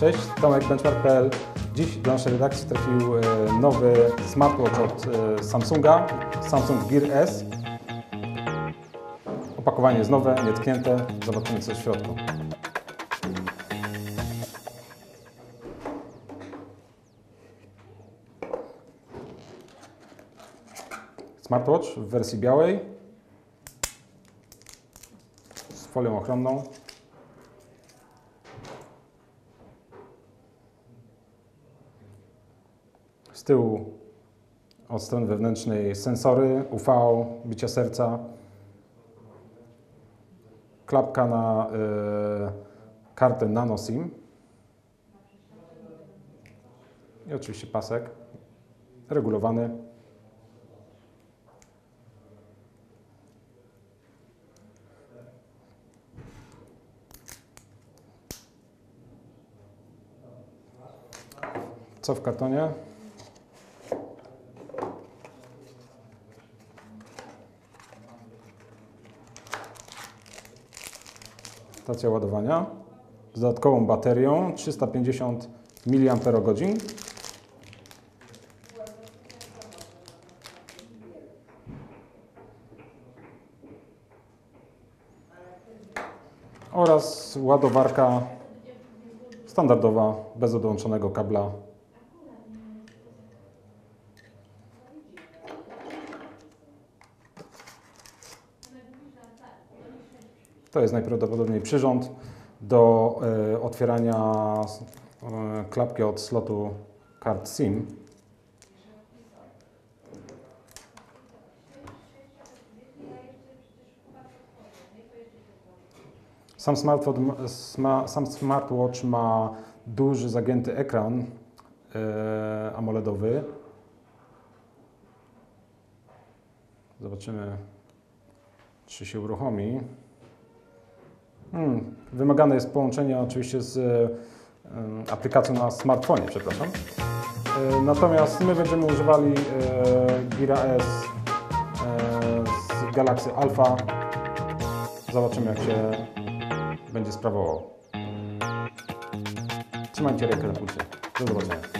Cześć, Tomek Benchmark.pl. Dziś do naszej redakcji trafił e, nowy smartwatch od e, Samsunga, Samsung Gear S. Opakowanie jest nowe, nietknięte. Zobaczymy co jest w środku. Smartwatch w wersji białej z folią ochronną. Z tyłu od strony wewnętrznej sensory UV, bicia serca, klapka na y, kartę nano SIM i oczywiście pasek regulowany. Co w kartonie? Stacja ładowania z dodatkową baterią 350 mAh. oraz ładowarka standardowa bez odłączonego kabla To jest najprawdopodobniej przyrząd do e, otwierania e, klapki od slotu kart SIM. Sam smartwatch, ma, sam smartwatch ma duży, zagięty ekran e, AMOLEDowy. Zobaczymy, czy się uruchomi. Hmm, wymagane jest połączenie oczywiście z e, aplikacją na smartfonie, przepraszam. E, natomiast my będziemy używali e, Gira S z Galaxy Alpha. Zobaczymy jak się będzie sprawował. Trzymajcie rękę na pulsie. Do zobaczenia.